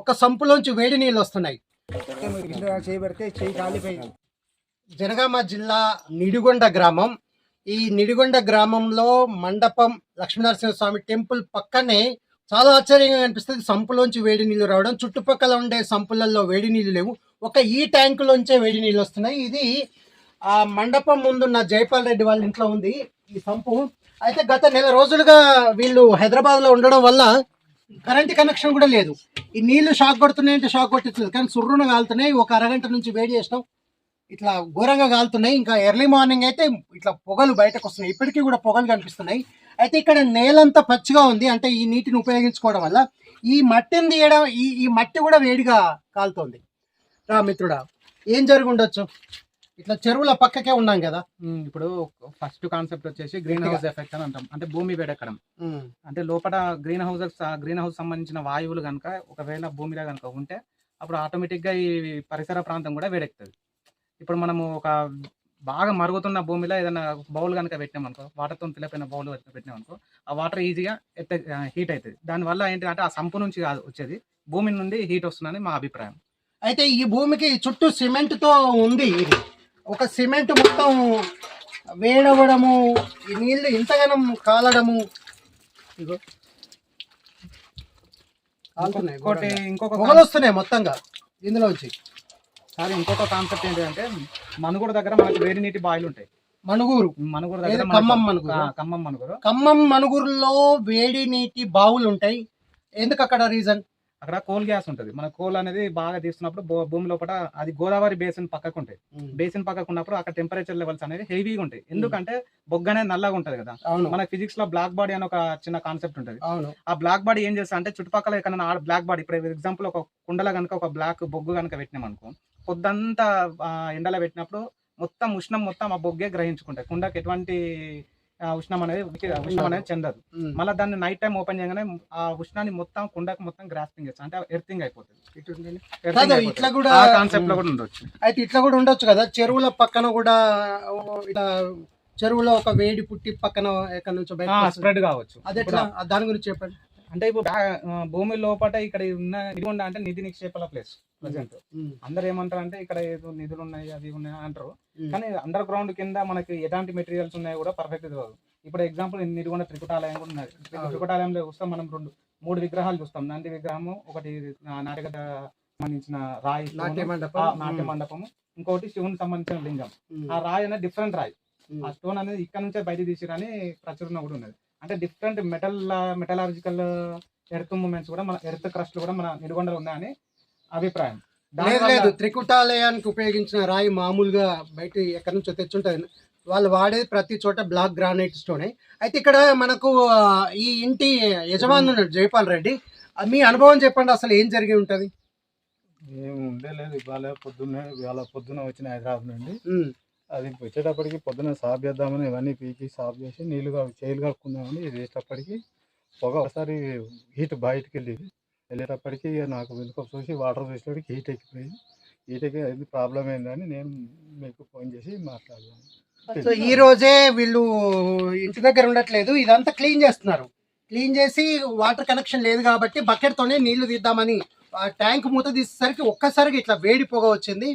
ఒక సంపులోంచి వేడి నీళ్ళు వస్తున్నాయి. చేయబడితే చేయి కాలిపోయింది. జనగామ జిల్లా నిడిగొండ గ్రామం. ఈ నిడిగొండ గ్రామంలో మండపం లక్ష్మీనరసింహ స్వామి టెంపుల్ పక్కనే చాలా ఆశ్చర్యంగా కనిపిస్తుంది సంపులోంచి వేడి నీళ్ళు రావడం. చుట్టుపక్కల ఉండే సంపులలో వేడి నీళ్ళు లేవు. ఒక ఈ ట్యాంకులోంచే వేడి నీళ్ళు వస్తున్నాయి. ఇది ఆ మండపం ముందున్న జైపాల్ రెడ్డి వాళ్ళ ఇంట్లో ఉంది ఈ సంపు. అయితే గత నెల రోజులుగా వీళ్ళు హైదరాబాద్లో ఉండడం వల్ల కరెంట్ కనెక్షన్ కూడా లేదు. ఈ నీళ్ళు షాక్ కొడుతున్నాయి అంటే షాక్ కొట్టించలేదు. కానీ సుర్రున కాలుతున్నాయి. ఒక అరగంట నుంచి వేడి చేసినాం. ఇట్లా ఘోరంగా కాలుతున్నాయి. ఇంకా ఎర్లీ మార్నింగ్ అయితే ఇట్లా పొగలు బయటకు వస్తున్నాయి. ఇప్పటికీ కూడా పొగలు కనిపిస్తున్నాయి. అయితే ఇక్కడ నేలంతా పచ్చిగా ఉంది. అంటే ఈ నీటిని ఉపయోగించుకోవడం వల్ల ఈ మట్టిని తీయడం ఈ ఈ మట్టి కూడా వేడిగా కాలుతోంది. రా మిత్రుడా ఏం జరుగుండొచ్చు? ఇట్లా చెరువుల పక్కకే ఉన్నాం కదా. ఇప్పుడు ఫస్ట్ కాన్సెప్ట్ వచ్చేసి గ్రీన్ హౌస్ ఎఫెక్ట్ అని అంటాం. అంటే భూమి వేడెక్కడం. అంటే లోపల గ్రీన్ హౌస్ గ్రీన్ హౌస్ సంబంధించిన వాయువులు కనుక ఒకవేళ భూమిలో కనుక ఉంటే అప్పుడు ఆటోమేటిక్గా ఈ పరిసర ప్రాంతం కూడా వేడెక్కుతుంది. ఇప్పుడు మనము ఒక బాగా మరుగుతున్న భూమిలో ఏదైనా బౌల్ కనుక పెట్టినాం అనుకో వాటర్తో ఫిలప్ బౌల్ పెట్టినాం అనుకో ఆ వాటర్ ఈజీగా ఎత్త హీట్ అవుతుంది దానివల్ల ఏంటంటే ఆ సంపు నుంచి కాదు వచ్చేది. భూమి నుండి హీట్ వస్తుందని మా అభిప్రాయం. అయితే ఈ భూమికి చుట్టూ సిమెంట్తో ఉంది ఇది. ఒక సిమెంట్ మొత్తం వేడవడము ఈ నీళ్ళు ఇంతగానం కాలడము. ఇగో. కాలుతున్నాయి ఇంకోటి. ఇంకొక పొగలు వస్తున్నాయి మొత్తంగా ఇందులోంచి సార్ ఇంకొక కాన్సెప్ట్ ఏంటంటే మనుగూడు దగ్గర మనకి వేడి నీటి బాయిలు ఉంటాయి. మనుగూరు. ఏది? దగ్గర ఖమ్మం మనుగూరు? ఖమ్మం మనుగూరు. ఖమ్మం మణుగూరులో వేడి నీటి బావులు ఉంటాయి ఎందుకు అక్కడ రీజన్? అక్కడ కోల్ గ్యాస్ ఉంటుంది. మన కోల్ అనేది బాగా తీస్తున్నప్పుడు భూమి లోపల అది గోదావరి బేసిన్ పక్కకు ఉంటాయి. బేసిన్ పక్కకు ఉన్నప్పుడు అక్కడ టెంపరేచర్ లెవెల్స్ అనేది హెవీగా ఉంటాయి. ఎందుకంటే బొగ్గ అనేది నల్లగా ఉంటది కదా. మన ఫిజిక్స్లో బ్లాక్ బాడీ అని ఒక చిన్న కాన్సెప్ట్ ఉంటుంది. ఆ బ్లాక్ బాడీ ఏం చేస్తా అంటే చుట్టుపక్కల ఎక్కడ బ్లాక్ బాడీ ఇప్పుడు ఎగ్జాంపుల్ ఒక కుండలో కనుక ఒక బ్లాక్ బొగ్గు కనుక పెట్టినాం అనుకో పొద్దంతా ఎండలో పెట్టినప్పుడు మొత్తం ఉష్ణం మొత్తం ఆ బొగ్గే గ్రహించుకుంటాయి. కుండకి ఎటువంటి ఉష్ణం అనేది ఉష్ణం అనేది చెందదు. మళ్ళీ దాన్ని నైట్ టైం ఓపెన్ చేయగానే ఆ ఉష్ణాన్ని మొత్తం కుండకు మొత్తం గ్రాస్పింగ్ చేస్తాం. అంటే ఎర్తింగ్ అయిపోతుంది. ఇట్లా కూడా కాన్సెప్ట్లో కూడా ఉండొచ్చు. అయితే ఇట్లా కూడా ఉండొచ్చు కదా? చెరువుల పక్కన కూడా ఇట్లా చెరువులో ఒక వేడి పుట్టి పక్కన ఎక్కడి నుంచో స్ప్రెడ్ కావచ్చు. అది దాని గురించి చెప్పండి. అంటే ఇప్పుడు భూమి లోపల ఇక్కడ ఉన్న నిధి అంటే నిధి నిక్షేపాల ప్లేస్ ప్రజెంట్ ఉమ్. అందరు ఏమంటారు అంటే ఇక్కడ ఏదో నిధులు ఉన్నాయి అవి ఉన్నాయి అంటారు. ఉమ్. కానీ అండర్ గ్రౌండ్ కింద మనకి ఎలాంటి మెటీరియల్స్ ఉన్నాయో కూడా పర్ఫెక్ట్ తెలియదు. ఇప్పుడు ఎగ్జాంపుల్ నిడిగొండ త్రికుటాలయం కూడా ఉన్నది. అవును. త్రికుటాలయంలో చూస్తాం మనం రెండు మూడు విగ్రహాలు చూస్తాం. నంది విగ్రహము ఒకటి నాటక సంబంధించిన రాయి నాట్య నాట్య మండపము ఇంకోటి శివుని సంబంధించిన లింగం. ఆ రాయి అనేది డిఫరెంట్ రాయి. ఆ స్టోన్ అనేది ఇక్కడ నుంచే బయట తీసిరని ప్రచురణ కూడా ఉన్నది. అంటే different metal metallurgical earth movements కూడా మన ఎర్త్ క్రస్ట్ కూడా మన నిడిగొండలు ఉన్నాయని అభిప్రాయం. లేదు లేదు త్రికుటాలయానికి ఉపయోగించిన రాయి మామూలుగా బయట ఎక్కడి నుంచో తెచ్చుంటుంది వాళ్ళు వాడేది ప్రతి చోట బ్లాక్ గ్రానైట్ స్టోనే అయితే ఇక్కడ మనకు ఈ ఇంటి యజమాని ఉన్నాడు జైపాల్ రెడ్డి. మీ అనుభవం చెప్పండి అసలు ఏం జరిగి ఉంటది? ఏం ఉండలేదు ఇవాళ పొద్దున్నే ఇవాళ పొద్దున వచ్చిన హైదరాబాద్ నుండి. అది వచ్చేటప్పటికి పొద్దున సాఫ్ చేద్దామని ఇవన్నీ పీకి సాఫ్ చేసి నీళ్ళు కా- చేయిలు కడుక్కుందామని ఇది వేసేటప్పటికి పొగ ఒకసారి హీట్ బయటికి వెళ్ళేది. వెళ్ళేటప్పటికి నాకు వెనుక చూసి వాటర్ చూసేటప్పటికి హీట్ ఎక్కిపోయింది. హీట్ ఎక్కి ప్రాబ్లం అయిందని నేను మీకు ఫోన్ చేసి మాట్లాడదాను సో ఈ రోజే వీళ్ళు ఇంటి దగ్గర ఉండట్లేదు ఇదంతా క్లీన్ చేస్తున్నారు. క్లీన్ చేసి వాటర్ కనెక్షన్ లేదు కాబట్టి బకెట్ తోనే నీళ్ళు తీద్దామని ఆ ట్యాంక్ మూత తీసేసరికి ఒక్కసారిగా ఇట్లా వేడి పొగ వచ్చింది.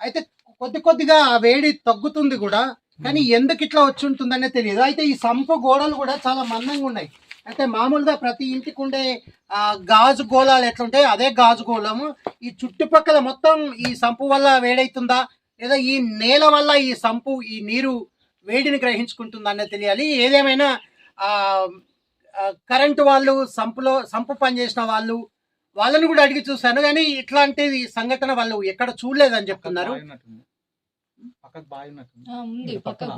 అయితే కొద్ది కొద్దిగా ఆ వేడి తగ్గుతుంది కూడా కానీ ఎందుకు ఇట్లా వచ్చి ఉంటుందనే తెలియదు. అయితే ఈ సంపు గోడలు కూడా చాలా మందంగా ఉన్నాయి. అయితే మామూలుగా ప్రతి ఇంటికి ఉండే గాజు గోళాలు ఎట్లుంటాయి అదే గాజు గోళము. ఈ చుట్టుపక్కల మొత్తం ఈ సంపు వల్ల వేడైతుందా? లేదా ఈ నేల వల్ల ఈ సంపు ఈ నీరు వేడిని గ్రహించుకుంటుందా అనేది తెలియాలి. ఏదేమైనా కరెంటు వాళ్ళు సంపులో సంపు పనిచేసిన వాళ్ళు వాళ్ళని కూడా అడిగి చూశాను. కానీ ఇట్లాంటి సంఘటన వాళ్ళు ఎక్కడ చూడలేదని చెప్తున్నారు. పక్కకు బావి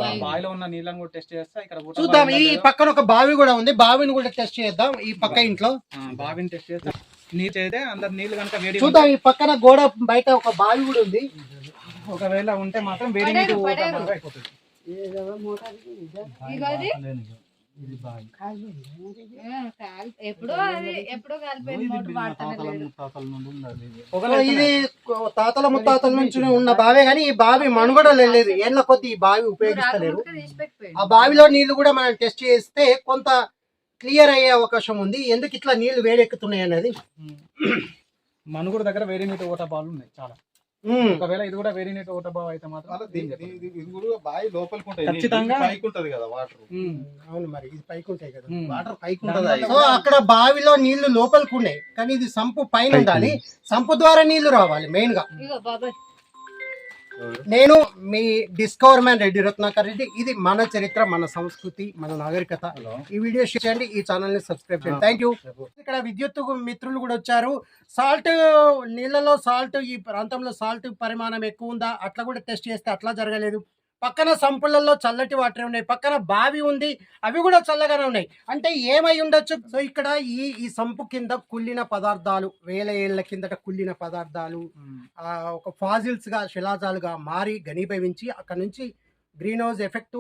బావి బావిలో ఉన్న నీళ్ళని కూడా టెస్ట్ చేస్తా ఇక్కడ చూద్దాం ఈ పక్కన ఒక బావి కూడా ఉంది. బావిని కూడా టెస్ట్ చేద్దాం ఈ పక్క ఇంట్లో. బావిని టెస్ట్ చేస్తా. నీళ్ళు చేస్తే అందరు నీళ్ళు కనుక వేడి చూద్దాం ఈ పక్కన గోడ బయట ఒక బావి కూడా ఉంది. ఒకవేళ ఉంటే మాత్రం వేడి నీళ్ళు అయిపోతుంది ఇది బావి ఎప్పుడో అది ఎప్పుడో తాతల లేదు. ముత్తాతల నుండి ఉన్నది ఇది. సో ఇది తాతల ముత్తాతల నుంచి ఉన్న బావే కానీ ఈ బావి మనుగడలు వెళ్ళలేదు ఏళ్ళ కొద్ది ఈ బావి ఉపయోగిస్తలేరు. పెట్టిపోయాడు. ఆ బావిలో నీళ్ళు కూడా మనం టెస్ట్ చేస్తే కొంత క్లియర్ అయ్యే అవకాశం ఉంది. ఎందుకు ఇట్లా నీళ్ళు వేడెక్కుతున్నాయి అనేది? మనుగుడు దగ్గర వేడి నీటి ఓట బాల్ ఉన్నాయి చాలా. ఒకవేళ ఇది కూడా వేడి నీటి ఓట బాల్ అయితే మాత్రం ఇది కూడా బావి లోపలికి ఉంటుంది ఖచ్చితంగా- పైకి ఉంటది కదా వాటర్. అవును మరి ఇది పైకి ఉంటాయి కదా. వాటర్ పైకి ఉంటది సో అక్కడ బావిలో నీళ్ళు లోపలికి ఉన్నాయి. కానీ ఇది సంపు పైన ఉండాలి. సంపు ద్వారా నీళ్ళు రావాలి మెయిన్గా. నేను మీ డిస్కవర్ మ్యాన్ రెడ్డి రత్నాకర్ రెడ్డి. ఇది మన చరిత్ర మన సంస్కృతి మన నాగరికత. ఈ వీడియో షేర్ చేయండి ఈ ఛానల్ని సబ్స్క్రైబ్ చేయండి. థ్యాంక్ యూ ఇక్కడ విద్యుత్ మిత్రులు కూడా వచ్చారు. సాల్ట్ నీళ్ళలో సాల్ట్ ఈ ప్రాంతంలో సాల్ట్ పరిమాణం ఎక్కువ ఉందా? అట్లా కూడా టెస్ట్ చేస్తే అట్లా జరగలేదు. పక్కన సంపులలో చల్లటి వాటర్ ఉన్నాయి పక్కన బావి ఉంది అవి కూడా చల్లగానే ఉన్నాయి. అంటే ఏమై ఉండొచ్చు? సో ఇక్కడ ఈ ఈ సంపు కింద కుళ్ళిన పదార్థాలు వేల ఏళ్ళ కిందట కుళ్ళిన పదార్థాలు ఒక ఫాజిల్స్గా శిలాజాలుగా మారి ఘనీభవించి అక్కడ నుంచి గ్రీన్ హౌస్ ఎఫెక్ట్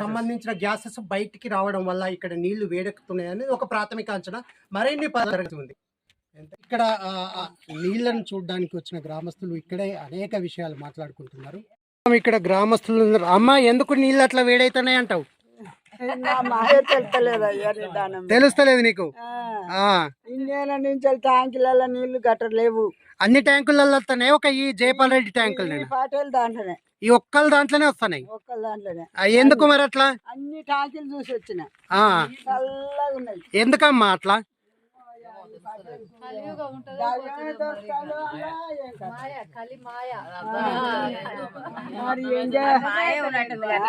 సంబంధించిన గ్యాసెస్ బయటికి రావడం వల్ల ఇక్కడ నీళ్ళు వేడెక్కుతున్నాయి అనేది ఒక ప్రాథమిక అంచనా. మరిన్ని ఉంది. ఇక్కడ నీళ్ళను చూడడానికి వచ్చిన గ్రామస్తులు ఇక్కడే అనేక విషయాలు మాట్లాడుకుంటున్నారు. ఇక్కడ గ్రామస్తులు. అమ్మ ఎందుకు నీళ్ళు అట్లా వేడైతున్నాయి అంటావు? తెలుస్తలేదు నీకు? ఆ. ఇండియాల నుంచి ట్యాంకులలో నీళ్ళు గట్ర లేవు అన్ని ట్యాంకులలో వస్తున్నాయి. ఒక ఈ జయపాల్ రెడ్డి ట్యాంకులు పాటలు దాంట్లోనే. ఈ ఒక్కల దాంట్లోనే వస్తున్నాయి. ఎందుకు మరి అట్లా? అన్ని ట్యాంకులు చూసి వచ్చిన. ఎందుకమ్మా అట్లా? కలియుగం ఉంటుందో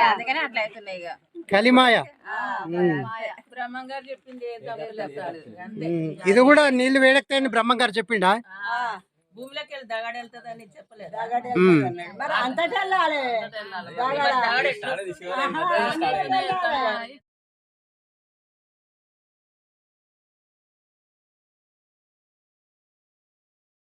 అందుకనే అట్లా అవుతున్నాయి ఇక. కలిమాయ. చెప్పింది ఇది కూడా నీళ్ళు వేడెక్తాయని బ్రహ్మం గారు చెప్పిండా? ఆ, భూమిలోకి వెళ్ళి దగాడు వెళ్తుందని చెప్పలేదు అంతటా